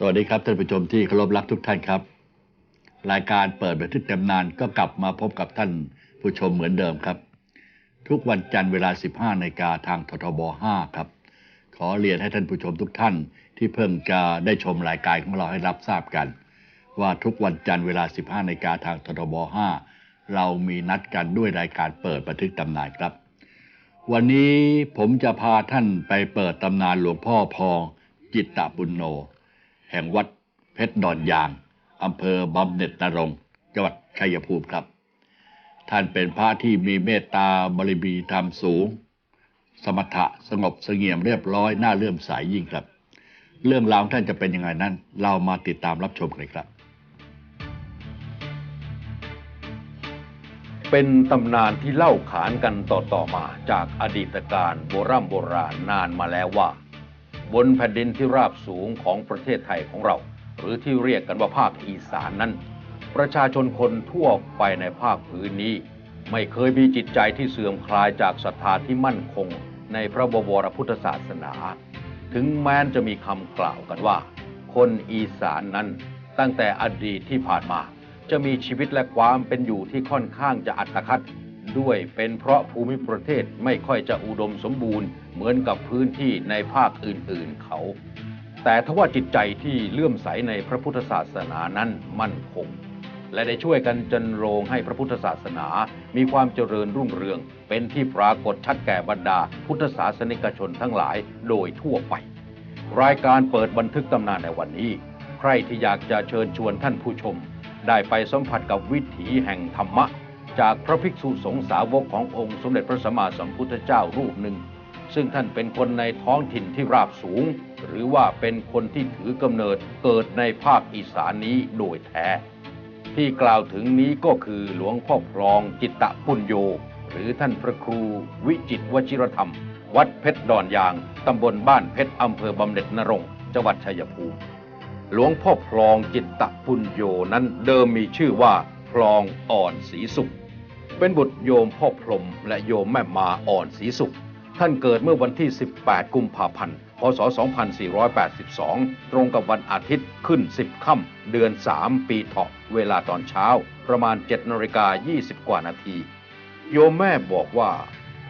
สวัสดีครับท่านผู้ชมที่เคารพรักทุกท่านครับ รายการเปิดบันทึกตำนานก็กลับมาพบกับท่านผู้ชมเหมือนเดิมครับ ทุกวันจันทร์เวลา 15นาฬิกาทางททบ 5 ครับ ขอเรียนให้ท่านผู้ชมทุกท่านที่เพิ่งจะได้ชมรายการของเราให้รับทราบกัน ว่าทุกวันจันทร์เวลา 15นาฬิกาทางททบ 5 เรามีนัดกันด้วยรายการเปิดบันทึกตำนานครับ วันนี้ผมจะพาท่านไปเปิดตำนานหลวงพ่อพองจิตตบุญโน แห่งวัดเพชรดอนยาง อำเภอบำเหน็จนรงจังหวัดชัยภูมิครับ ท่านเป็นพระที่มีเมตตาบริมีธรรมสูง สมถะสงบเสงี่ยมเรียบร้อยน่าเลื่อมใสยยิ่งครับ เรื่องราวท่านจะเป็นยังไงนั้น เรามาติดตามรับชมกันเลยครับ เป็นตำนานที่เล่าขานกันต่อๆมาจากอดีตการโบรโบราณนานมาแล้วว่า บนแผ่นดินที่ราบสูงของประเทศไทยของเรา หรือที่เรียกกันว่าภาคอีสานนั้น ประชาชนคนทั่วไปในภาคพื้นนี้ ไม่เคยมีจิตใจที่เสื่อมคลายจากศรัทธาที่มั่นคง ในพระบวรพุทธศาสนา ถึงแม้นจะมีคำกล่าวกันว่า คนอีสานนั้นตั้งแต่อดีตที่ผ่านมา จะมีชีวิตและความเป็นอยู่ที่ค่อนข้างจะอัตคัด ด้วยเป็นเพราะภูมิประเทศไม่ค่อยจะอุดมสมบูรณ์เหมือนกับพื้นที่ในภาคอื่นๆเขา แต่ทว่าจิตใจที่เลื่อมใสในพระพุทธศาสนานั้นมั่นคง และได้ช่วยกันจันโรงให้พระพุทธศาสนา มีความเจริญรุ่งเรือง เป็นที่ปรากฏชัดแก่บรรดา พุทธศาสนิกชนทั้งหลายโดยทั่วไป รายการเปิดบันทึกตำนานในวันนี้ ใครที่อยากจะเชิญชวนท่านผู้ชม ได้ไปสัมผัสกับวิถีแห่งธรรมะ จากพระภิกษุสงฆ์สาวกขององค์สมเด็จพระสัมมาสัมพุทธเจ้ารูปหนึ่ง ซึ่งท่านเป็นคนในท้องถิ่นที่ราบสูง หรือว่าเป็นคนที่ถือกำเนิดเกิดในภาคอีสานนี้โดยแท้ ที่กล่าวถึงนี้ก็คือหลวงพ่อพลองจิตตะปุญโย หรือท่านพระครูวิจิตวชิรธรรม วัดเพชรดอนยางตำบลบ้านเพชรอำเภอบำเหน็จนรงจังหวัดชัยภูมิหลวงพ่อพลองจิตตะปุญโยนั้นเดิมมีชื่อว่าพลองอ่อนศรีสุข เป็นบุตรโยมพ่อพรมและโยมแม่มาอ่อนศรีสุข ท่านเกิดเมื่อวันที่ 18 กุมภาพันธ์ พศ 2482 ตรงกับวันอาทิตย์ขึ้น 10 ค่ำเดือน 3 ปีเถาะเวลาตอนเช้า ประมาณ7นาฬิกา20 กว่านาที โยมแม่บอกว่า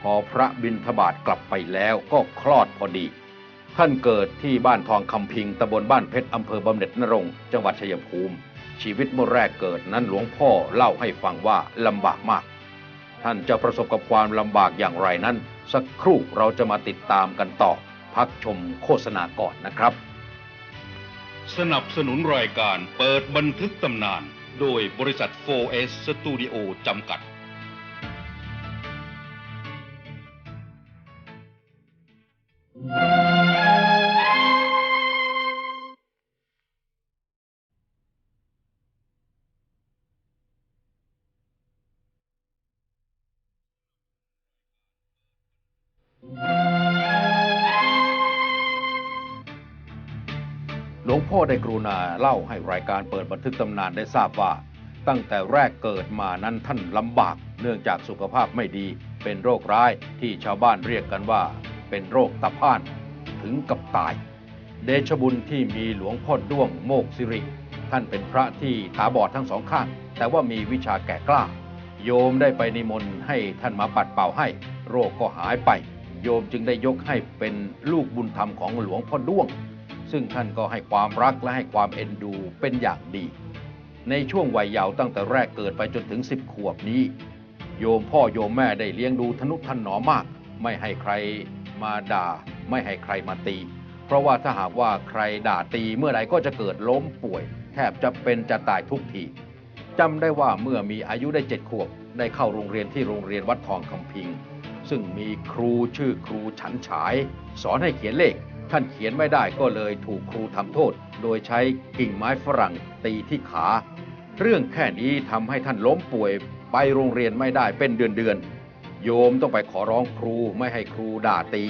พอพระบิณฑบาตกลับไปแล้วก็คลอดพอดี ท่านเกิดที่บ้านทองคำพิงตำบลบ้านเพชรอำเภอบำเหน็จนรงจังหวัดชัยภูมิชีวิตเมื่อแรกเกิดนั้นหลวงพ่อเล่าให้ฟังว่าลำบากมาก ท่านจะประสบกับความลำบากอย่างไรนั้น สักครู่เราจะมาติดตามกันต่อ พักชมโฆษณาก่อนนะครับ สนับสนุนรายการเปิดบันทึกตำนาน โดยบริษัท 4S Studio จำกัด ได้กรุณาเล่าให้รายการเปิดบันทึกตำนานได้ทราบว่า ตั้งแต่แรกเกิดมานั้นท่านลำบาก เนื่องจากสุขภาพไม่ดี เป็นโรคร้ายที่ชาวบ้านเรียกกันว่า เป็นโรคตาพร่าน ถึงกับตาย เดชบุญที่มีหลวงพ่อด้วงโมกสิริ ท่านเป็นพระที่ตาบอดทั้งสองข้าง แต่ว่ามีวิชาแก่กล้า โยมได้ไปนิมนต์ให้ท่านมาปัดเป่าให้ โรคก็หายไป โยมจึงได้ยกให้เป็นลูกบุญธรรมของหลวงพ่อด้วง ซึ่งท่านก็ให้ความรักและให้ความเอ็นดูเป็นอย่างดี ในช่วงวัยเยาว์ตั้งแต่แรกเกิดไปจนถึงสิบขวบนี้ โยมพ่อโยมแม่ได้เลี้ยงดูทนุถนอมมาก ไม่ให้ใครมาด่า ไม่ให้ใครมาตี เพราะว่าถ้าหากว่าใครด่าตีเมื่อใดก็จะเกิดล้มป่วย แทบจะเป็นจะตายทุกทีจำได้ว่าเมื่อมีอายุได้เจ็ดขวบได้เข้าโรงเรียนที่โรงเรียนวัดทองคำพิง ซึ่งมีครูชื่อครูฉันฉาย สอนให้เขียนเลข ท่านเขียนไม่ได้ก็เลยถูกครูทำโทษ โดยใช้กิ่งไม้ฝรั่งตีที่ขา เรื่องแค่นี้ทำให้ท่านล้มป่วยไปโรงเรียนไม่ได้เป็นเดือนๆ โยมต้องไปขอร้องครูไม่ให้ครูด่าตี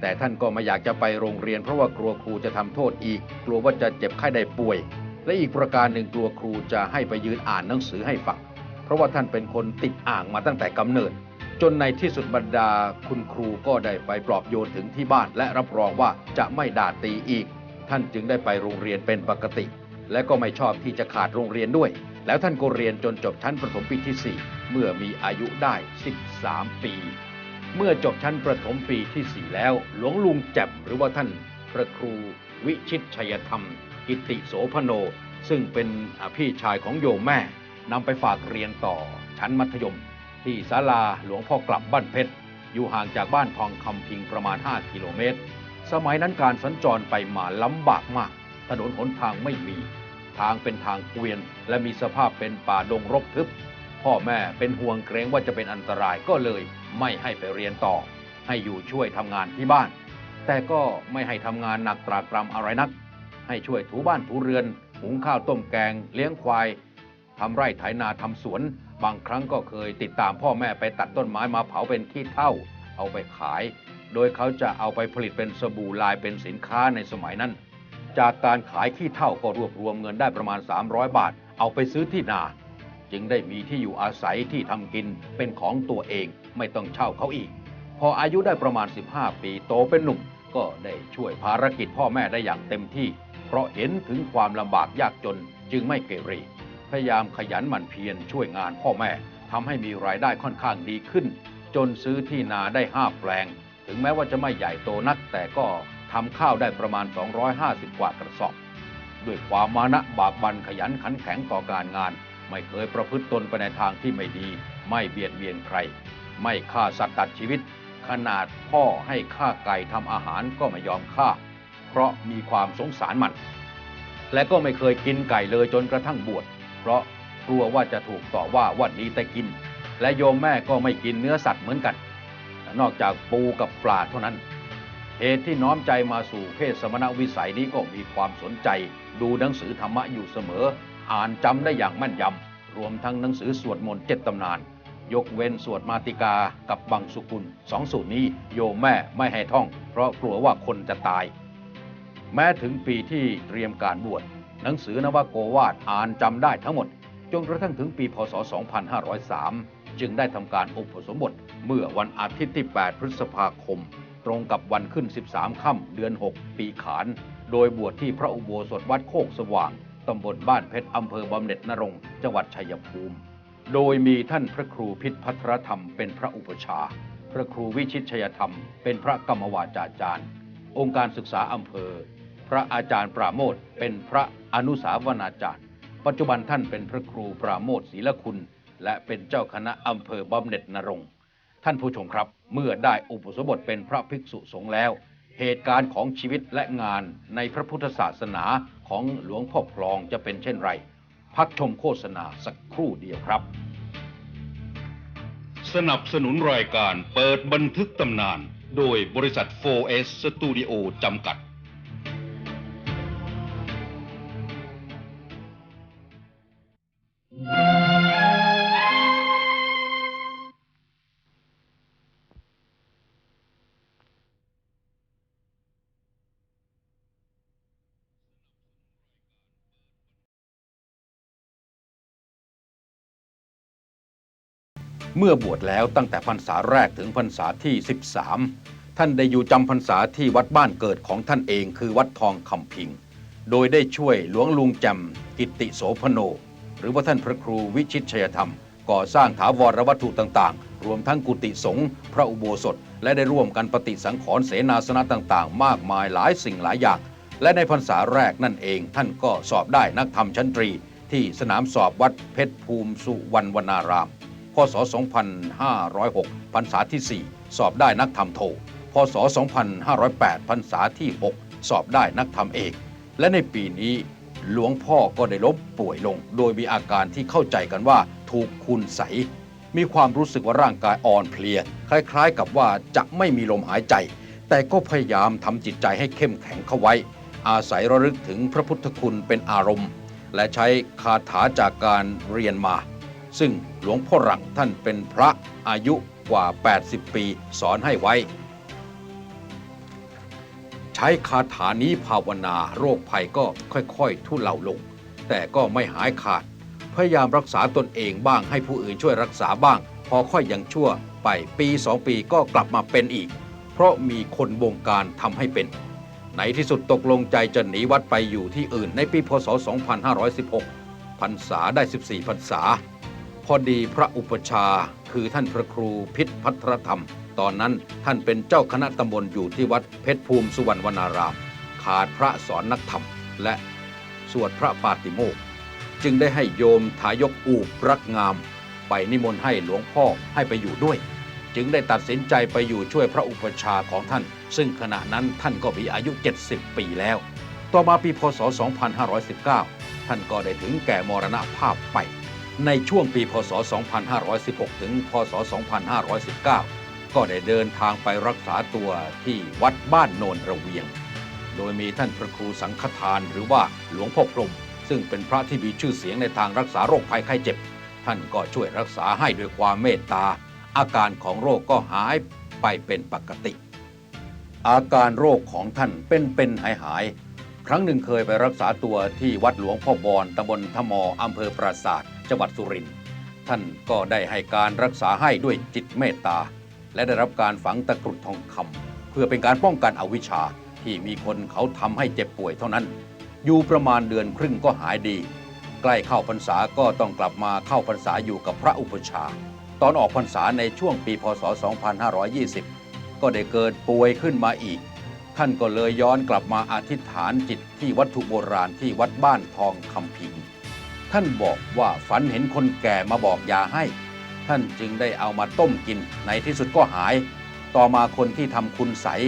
แต่ท่านก็ไม่อยากจะไปโรงเรียนเพราะว่ากลัวครูจะทำโทษอีก กลัวว่าจะเจ็บไข้ได้ป่วย และอีกประการหนึ่งกลัวครูจะให้ไปยืนอ่านหนังสือให้ฟัง เพราะว่าท่านเป็นคนติดอ่างมาตั้งแต่กำเนิด จนในที่สุดบรรดาคุณครูก็ได้ไปปลอบโยนถึงที่บ้านและรับรองว่าจะไม่ด่าตีอีก ท่านจึงได้ไปโรงเรียนเป็นปกติ และก็ไม่ชอบที่จะขาดโรงเรียนด้วย แล้วท่านก็เรียนจนจบชั้นประถมปีที่ 4 เมื่อมีอายุได้ 13 ปี เมื่อจบชั้นประถมปีที่ 4 แล้ว หลวงลุงแจ่มหรือว่าท่านพระครูวิชิตชัยธรรม กิติโสพโน ซึ่งเป็นพี่ชายของโยมแม่นำไปฝากเรียนต่อชั้นมัธยม ที่ศาลาหลวงพ่อกลับบ้านเพชร อยู่ห่างจากบ้านทองคำพิงประมาณ 5 กิโลเมตร สมัยนั้นการสัญจรไปมาลำบากมาก ถนนหนทางไม่มี ทางเป็นทางเกวียน และมีสภาพเป็นป่าดงรกทึบ พ่อแม่เป็นห่วงเกรงว่าจะเป็นอันตรายก็เลยไม่ให้ไปเรียนต่อ ให้อยู่ช่วยทำงานที่บ้าน แต่ก็ไม่ให้ทำงานหนักตรากตรำอะไรนัก ให้ช่วยถูบ้านถูเรือน หุงข้าวต้มแกง เลี้ยงควายทำไร่ไถนาทำสวน บางครั้งก็เคยติดตามพ่อแม่ไปตัดต้นไม้มาเผาเป็นขี้เถ้าเอาไปขาย โดยเขาจะเอาไปผลิตเป็นสบู่ลายเป็นสินค้าในสมัยนั้น จากการขายขี้เถ้าก็รวบรวมเงินได้ประมาณ 300 บาท เอาไปซื้อที่นา จึงได้มีที่อยู่อาศัยที่ทำกินเป็นของตัวเองไม่ต้องเช่าเขาอีก พออายุได้ประมาณ 15 ปีโตเป็นหนุ่มก็ได้ช่วยภารกิจพ่อแม่ได้อย่างเต็มที่ เพราะเห็นถึงความลำบากยากจนจึงไม่เกเร พยายามขยันหมั่นเพียรช่วยงานพ่อแม่ทำให้มีรายได้ค่อนข้างดีขึ้น จนซื้อที่นาได้ห้าแปลง ถึงแม้ว่าจะไม่ใหญ่โตนัก แต่ก็ทำข้าวได้ประมาณ 250 กว่ากระสอบ ด้วยความมานะบากบันขยันขันแข็งต่อการงาน ไม่เคยประพฤติตนไปในทางที่ไม่ดี ไม่เบียดเบียนใคร ไม่ฆ่าสัตว์ตัดชีวิต ขนาดพ่อให้ฆ่าไก่ทำอาหารก็ไม่ยอมฆ่า เพราะมีความสงสารมัน และก็ไม่เคยกินไก่เลยจนกระทั่งบวช เพราะกลัวว่าจะถูกต่อว่าวันนี้แต่กิน และโยมแม่ก็ไม่กินเนื้อสัตว์เหมือนกัน นอกจากปูกับปลาเท่านั้น เหตุที่น้อมใจมาสู่เพศสมณวิสัยนี้ก็มีความสนใจ ดูหนังสือธรรมะอยู่เสมอ อ่านจำได้อย่างแม่นยำรวมทั้งหนังสือสวดมนต์เจ็ดตำนาน ยกเว้นสวดมาติกากับบังสุกุลสองสูตรนี้โยมแม่ไม่ให้ท่อง เพราะกลัวว่าคนจะตาย แม้ถึงปีที่เตรียมการบวช หนังสือนวโกวาทอ่านจำได้ทั้งหมด จนกระทั่งถึงปีพศ 2503 จึงได้ทำการอุปสมบทเมื่อวันอาทิตย์ที่ 8 พฤษภาคม ตรงกับวันขึ้น 13 ค่ำเดือน 6 ปีขาน โดยบวชที่พระอุโบสถวัดโคกสว่างตำบลบ้านเพชรอำเภอบำเหน็จนรงจังหวัดชัยภูมิ โดยมีท่านพระครูพิษพัทรธรรมเป็นพระอุปชา พระครูวิชิตชัยธรรมเป็นพระกรรมวาจาจารย์ องค์การศึกษาอำเภอ พระอาจารย์ปราโมทเป็นพระอนุสาวนาจารย์ ปัจจุบันท่านเป็นพระครูปราโมทศีลคุณ และเป็นเจ้าคณะอำเภอบำเหน็จนรงท่านผู้ชมครับ เมื่อได้อุปสมบทเป็นพระภิกษุสงฆ์แล้ว เหตุการณ์ของชีวิตและงานในพระพุทธศาสนาของหลวงพ่อพลองจะเป็นเช่นไร พักชมโฆษณาสักครู่เดียวครับ สนับสนุนรายการเปิดบันทึกตำนาน โดยบริษัท 4S Studio จำกัด เมื่อบวชแล้วตั้งแต่พรรษาแรกถึงพรรษาที่ 13 ท่านได้อยู่จำพรรษาที่วัดบ้านเกิดของท่านเองคือวัดทองคำพิง โดยได้ช่วยหลวงลุงแจมกิติโสพโน หรือว่าท่านพระครูวิชิตชัยธรรม ก่อสร้างถาวรวัตถุต่างๆ รวมทั้งกุฏิสงฆ์พระอุโบสถ และได้ร่วมกันปฏิสังขรณ์เสนาสนะต่างๆ มากมายหลายสิ่งหลายอย่าง และในพรรษาแรกนั่นเอง ท่านก็สอบได้นักธรรมชั้นตรี ที่สนามสอบวัดเพชรภูมิสุวรรณวนาราม พศ 2506 พรรษาที่ 4 สอบได้นักธรรมโท พศ 2508 พรรษาที่ 6 สอบได้นักธรรมเอก และในปีนี้หลวงพ่อก็ได้ล้มป่วยลง โดยมีอาการที่เข้าใจกันว่าถูกคุณใส มีความรู้สึกว่าร่างกายอ่อนเพลีย คล้ายๆกับว่าจะไม่มีลมหายใจ แต่ก็พยายามทำจิตใจให้เข้มแข็งเข้าไว้ อาศัยระลึกถึงพระพุทธคุณเป็นอารมณ์ และใช้คาถาจากการเรียนมา ซึ่งหลวงพ่อหลังท่านเป็นพระอายุกว่า 80 ปีสอนให้ไว้ ใช้คาถานี้ภาวนาโรคภัยก็ค่อยๆ ทุเลาลง แต่ก็ไม่หายขาด พยายามรักษาตนเองบ้างให้ผู้อื่นช่วยรักษาบ้าง พอค่อยยังชั่วไปปีสองปีก็กลับมาเป็นอีก เพราะมีคนบงการทำให้เป็นในที่สุดตกลงใจจะหนีวัดไปอยู่ที่อื่นในปีพศ 2516 พรรษาได้ 14 พรรษา พอดีพระอุปชาคือท่านพระครูพิษพัทรธรรม ตอนนั้นท่านเป็นเจ้าคณะตำบลอยู่ที่วัดเพชรภูมิสุวรรณวนาราม ขาดพระสอนนักธรรม และสวดพระปาติโมกข์จึงได้ให้โยมทายกอูบรักงาม ไปนิมนต์ให้หลวงพ่อให้ไปอยู่ด้วย จึงได้ตัดสินใจไปอยู่ช่วยพระอุปชาของท่าน ซึ่งขณะนั้นท่านก็มีอายุ 70 ปีแล้ว ต่อมาปีพศ 2519 ท่านก็ได้ถึงแก่มรณภาพไป ในช่วงปีพศ 2516 ถึง พศ 2519 ก็ได้เดินทางไปรักษาตัวที่วัดบ้านโนนระเวียง โดยมีท่านพระครูสังฆทานหรือว่าหลวงพ่อพรหมซึ่งเป็นพระที่มีชื่อเสียงในทางรักษาโรคภัยไข้เจ็บ ท่านก็ช่วยรักษาให้ด้วยความเมตตา อาการของโรคก็หายไปเป็นปกติ อาการโรคของท่านเป็นเป็นหายหาย ครั้งหนึ่งเคยไปรักษาตัวที่วัดหลวงพ่อบอนตำบลทมออำเภอปราศาสตร์จังหวัดสุรินทร์ท่านก็ได้ให้การรักษาให้ด้วยจิตเมตตา และได้รับการฝังตะกรุดทองคำเพื่อเป็นการป้องกันอวิชชาที่มีคนเขาทำให้เจ็บป่วยเท่านั้น อยู่ประมาณเดือนครึ่งก็หายดี ใกล้เข้าพรรษาก็ต้องกลับมาเข้าพรรษาอยู่กับพระอุปชา ตอนออกพรรษาในช่วงปีพศ 2520 ก็ได้เกิดป่วยขึ้นมาอีก ท่านก็เลยย้อนกลับมาอธิษฐานจิตที่วัตถุโบราณที่วัดบ้านทองคำพิง ท่านบอกว่าฝันเห็นคนแก่มาบอกยาให้ ท่านจึงได้เอามาต้มกินในที่สุดก็หาย ต่อมาคนที่ทำคุณใสย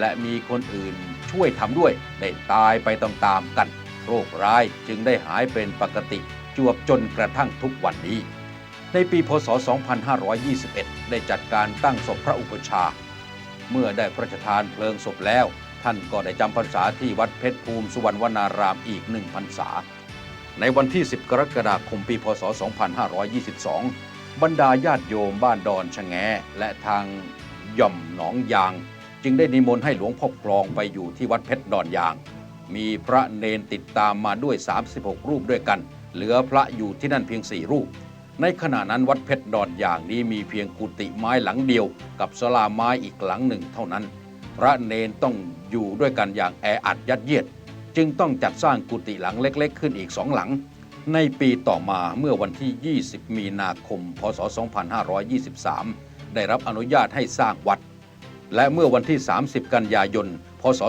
และมีคนอื่นช่วยทำด้วยได้ตายไปตามๆกัน โรคร้ายจึงได้หายเป็นปกติจวบจนกระทั่งทุกวันนี้ ในปีพศ 2521 ได้จัดการตั้งศพพระอุปชา เมื่อได้พระราชทานเพลิงศพแล้ว ท่านก็ได้จำพรรษาที่วัดเพชรภูมิสุวรรณวนารามอีกหนึ่งพรรษา ในวันที่ 10 กรกฎาคมปีพศ 2522 บรรดาญาติโยมบ้านดอนชะแงและทางย่อมหนองยาง จึงได้นิมนต์ให้หลวงพ่อคลองไปอยู่ที่วัดเพชรดอนยาง มีพระเนนติดตามมาด้วย 36 รูปด้วยกัน เหลือพระอยู่ที่นั่นเพียง 4 รูป ในขณะนั้นวัดเพชรดอนยางนี้มีเพียงกุฏิไม้หลังเดียว กับศาลาไม้อีกหลังหนึ่งเท่านั้น พระเนนต้องอยู่ด้วยกันอย่างแออัดยัดเยียด จึงต้องจัดสร้างกุฏิหลังเล็ก ๆ ขึ้นอีกสองหลัง ในปีต่อมาเมื่อวันที่ 20 มีนาคม พศ 2523 ได้รับอนุญาตให้สร้างวัด และเมื่อวันที่ 30 กันยายน พศ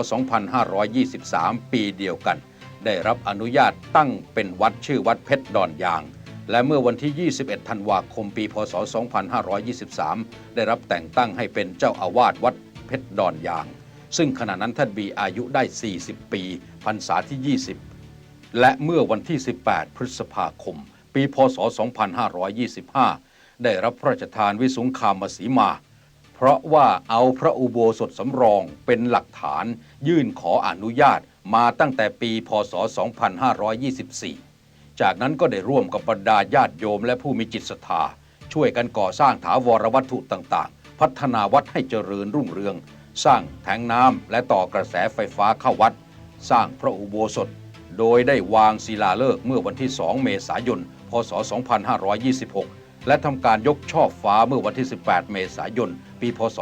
2523 ปีเดียวกัน ได้รับอนุญาตตั้งเป็นวัดชื่อวัดเพชรดอนยาง และเมื่อวันที่ 21 ธันวาคม ปี พศ 2523 ได้รับแต่งตั้งให้เป็นเจ้าอาวาสวัดเพชรดอนยาง ซึ่งขณะนั้นท่านมีอายุได้ 40 ปีพรรษาที่ 20 และเมื่อวันที่ 18 พฤษภาคม ปี พศ 2525 ได้รับพระราชทานวิสุงคามสีมา เพราะว่าเอาพระอุโบสถสำรองเป็นหลักฐานยื่นขออนุญาตมาตั้งแต่ปี พศ 2524 จากนั้นก็ได้ร่วมกับบรรดาญาติโยมและผู้มีจิตศรัทธาช่วยกันก่อสร้างถาวรวัตถุต่างๆ พัฒนาวัดให้เจริญรุ่งเรือง สร้างแทงน้ำและต่อกระแสไฟฟ้าเข้าวัด สร้างพระอุโบสถ โดยได้วางศิลาฤกษ์เมื่อวันที่ 2 เมษายน พศ 2526 และทำการยกช่อฟ้าเมื่อวันที่ 18 เมษายน ปี พศ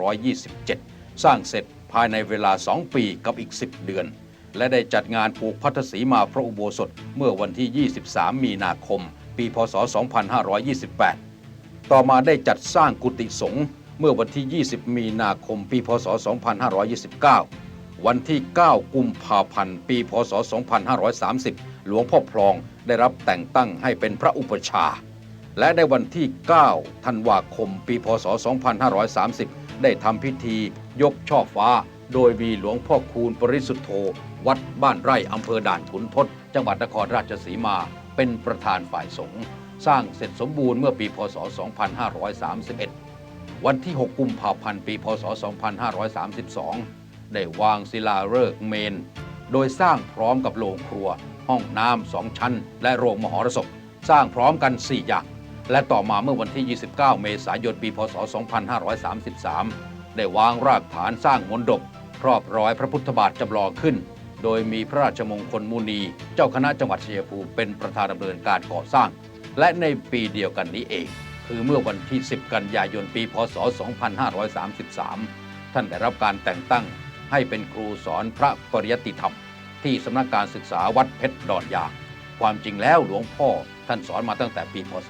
2527 สร้างเสร็จภายในเวลา 2 ปีกับอีก 10 เดือน และได้จัดงานผูกพัทธสีมาพระอุโบสถเมื่อวันที่ 23 มีนาคม ปีพศ 2528 ต่อมาได้จัดสร้างกุฏิสงฆ์เมื่อวันที่ 20 มีนาคม ปีพศ 2529 วันที่ 9 กุมภาพันธ์ ปีพศ 2530 หลวงพ่อพลองได้รับแต่งตั้งให้เป็นพระอุปชา และในวันที่ 9 ธันวาคม ปีพศ 2530 ได้ทำพิธียกช่อฟ้า โดยมีหลวงพ่อคูณปริสุทธโธวัดบ้านไร่อำเภอด่านขุนทดจังหวัดนครราชสีมาเป็นประธานฝ่ายสงฆ์สร้างเสร็จสมบูรณ์เมื่อปีพศ 2531 วันที่ 6 กุมภาพันธ์ ปีพศ 2532 ได้วางศิลาฤกษ์เมน โดยสร้างพร้อมกับโรงครัว ห้องน้ำสองชั้น และโรงมหรสพ สร้างพร้อมกัน 4 อย่าง และต่อมาเมื่อวันที่ 29 เมษายน ปีพศ 2533 ได้วางรากฐานสร้างมณฑป ครอบร้อยพระพุทธบาทจำลองขึ้น โดยมีพระราชมงคลมุนี เจ้าคณะจังหวัดชัยภูมิเป็นประธานดำเนินการก่อสร้าง และในปีเดียวกันนี้เอง คือเมื่อวันที่ 10 กันยายนปี พศ 2533 ท่านได้รับการแต่งตั้งให้เป็นครูสอนพระปริยติธรรม ที่สำนักการศึกษาวัดเพชรดอนยางความจริงแล้วหลวงพ่อท่านสอนมาตั้งแต่ปี พศ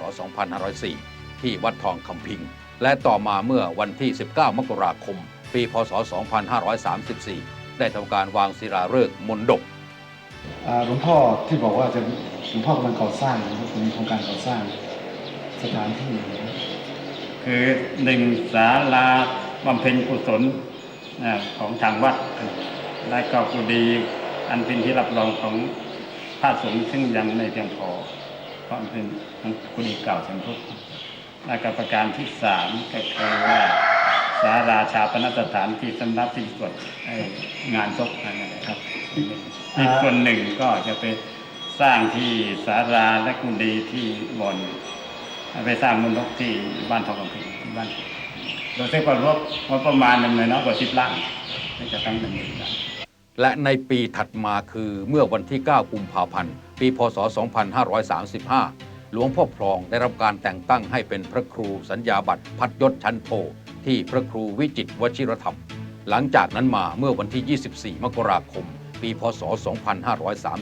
2504 ที่วัดทองคำพิง และต่อมาเมื่อวันที่ 19 มกราคม ปี พศ 2534 ได้ทำการวางศิลาฤกษ์มนดบอ่าหลวงพ่อที่บอกว่าจะหลวงพ่อกำลังก่อสร้างนะครับมีโครงการก่อสร้างสถานที่นะครับคือหนึ่งศาลาบำเพ็ญกุศลอ่าของทางวัด และก็กุฏิอันเป็นที่รับรองของพระสงฆ์ซึ่งยังไม่เพียงพอเพราะมันเป็นกุฏิเก่าสันทุกและก็ประการที่สามก็คือว่า ศาลาชาปนสถานที่สำนักที่สวดงานศพนั่นแหละครับอีกส่วนหนึ่งก็จะไปสร้างที่ศาลาและกุฏิที่บอนไปสร้างมนกที่บ้านทองคำพิงที่บ้านโดยใช้ความรบงบประมาณหนึ่งเลยเนาะกว่าสิบล้านที่จะตั้งเป็นหนึ่งล้านและในปีถัดมาคือเมื่อวันที่ 9 กุมภาพันธ์ ปี พศ 2535 หลวงพ่อพลองได้รับการแต่งตั้งให้เป็นพระครูสัญญาบัตรพัดยศชั้นโท ที่พระครูวิจิตวชิรธรรม หลังจากนั้นมาเมื่อวันที่ 24 มกราคม ปี พศ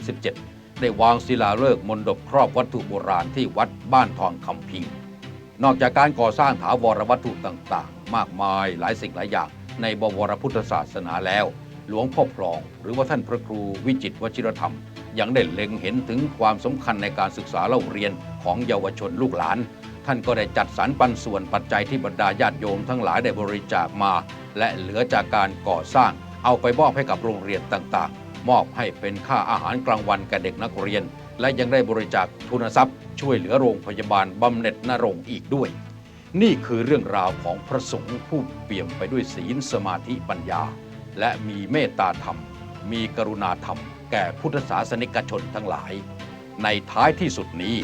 2537 ได้วางศิลาฤกษ์มนดบครอบวัตถุโบราณที่วัดบ้านทองคำพิง นอกจากการก่อสร้างถาวรวัตถุต่างๆ มากมายหลายสิ่งหลายอย่างในบวรพุทธศาสนาแล้ว หลวงพ่อพลอง หรือว่าท่านพระครูวิจิตวชิรธรรม ยังได้เล็งเห็นถึงความสำคัญในการศึกษาเล่าเรียนของเยาวชนลูกหลาน ท่านก็ได้จัดสรรปันส่วนปัจจัยที่บรรดาญาติโยมทั้งหลายได้บริจาคมา และเหลือจากการก่อสร้าง เอาไปมอบให้กับโรงเรียนต่างๆ มอบให้เป็นค่าอาหารกลางวันแก่เด็กนักเรียน และยังได้บริจาคทุนทรัพย์ ช่วยเหลือโรงพยาบาลบำเหน็จนรงอีกด้วย นี่คือเรื่องราวของพระสงฆ์ผู้เปี่ยมไปด้วยศีลสมาธิปัญญา และมีเมตตาธรรม มีกรุณาธรรม แก่พุทธศาสนิกชนทั้งหลาย ในท้ายที่สุดนี้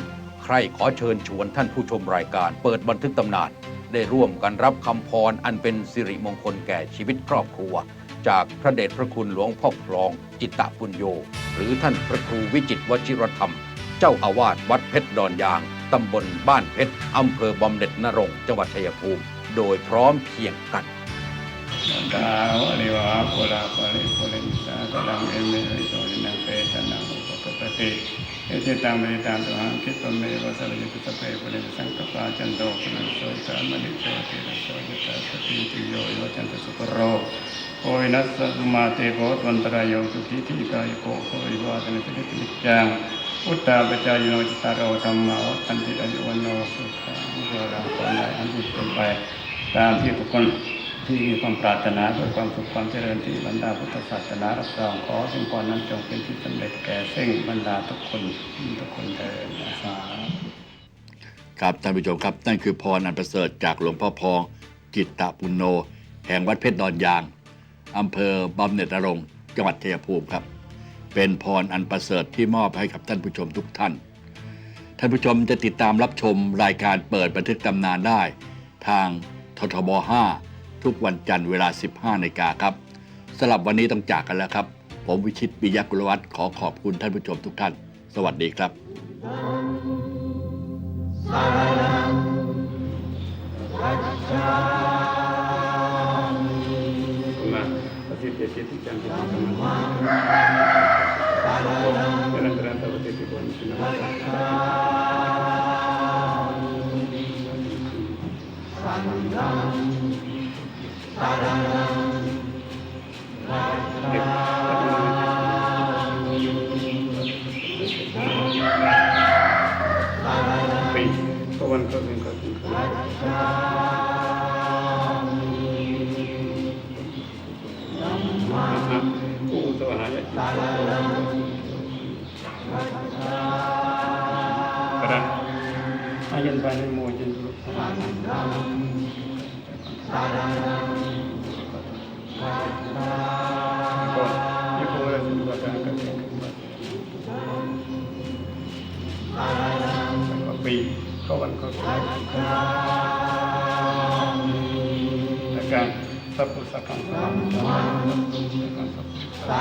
ใครขอเชิญชวนท่านผู้ชมรายการ เปิดบันทึกตำนาน ได้ร่วมกันรับคำพรอันเป็นสิริมงคลแก่ชีวิตครอบครัว จากพระเดชพระคุณหลวงพ่อพลองจิตตปุญโย หรือท่านพระครูวิจิตวชิรธรรม เจ้าอาวาสวัดเพชรดอนยางตำบลบ้านเพชรอำเภอบำเหน็จนรงจังหวัดชัยภูมิ โดยพร้อมเพียงกันดาวะริวะปุราปริปุเรนสาสลังเอเมริโตนังเปตนังอุปกปปติ เอเจตังเมตังตุหังคิปะเมวะสะริจุตเปปุเรนสังกปาจันโตปุเรนโสตามณิโตติระโสยตาสติติโยโยจันตสุปโรโอวินัสสะมาเตโพวันตรายโยสุขีทีกายโกโควิวาตนิสิติมิจังอุตตาปจายโนจิตารโอธรรมะวัฏันติอายุวันโนสุขังวรังปานายอันที่เป็นไปตามที่ทุกคน ที่มีความปรารถนาเพื่อความสุขความเจริญที่บรรดาพุทธศาสนารับรองขอสิ่งก่อนนั้นจงเป็นที่สำเร็จแก่ซึ่งบรรดาทุกคนทุกคนเถิดสาธุครับท่านผู้ชมครับนั่นคือพรอันประเสริฐจากหลวงพ่อพองจิตตะปุณโน แห่งวัดเพชรดอนยางอำเภอบำเหน็จนรงจังหวัดชัยภูมิครับ เป็นพรอันประเสริฐที่มอบให้กับท่านผู้ชมทุกท่าน ท่านผู้ชมจะติดตามรับชมรายการเปิดบันทึกตำนานได้ ทางททบ 5 ทุกวันจันทร์เวลา 15นาฬิกาครับสำหรับวันนี้ต้องจากกันแล้วครับ ผมวิชิตปิยกุลวัฒน์ขอขอบคุณท่านผู้ชมทุกท่าน สวัสดีครับมาประสิ กระอายันไปในโมจันทุกก็ยี่ปุ่นเราสุขภาพกันก็ปีก็วันก็แล้วก็สัพพุสัพพังสัพพุสัพพังสัพพุสัพพัง สั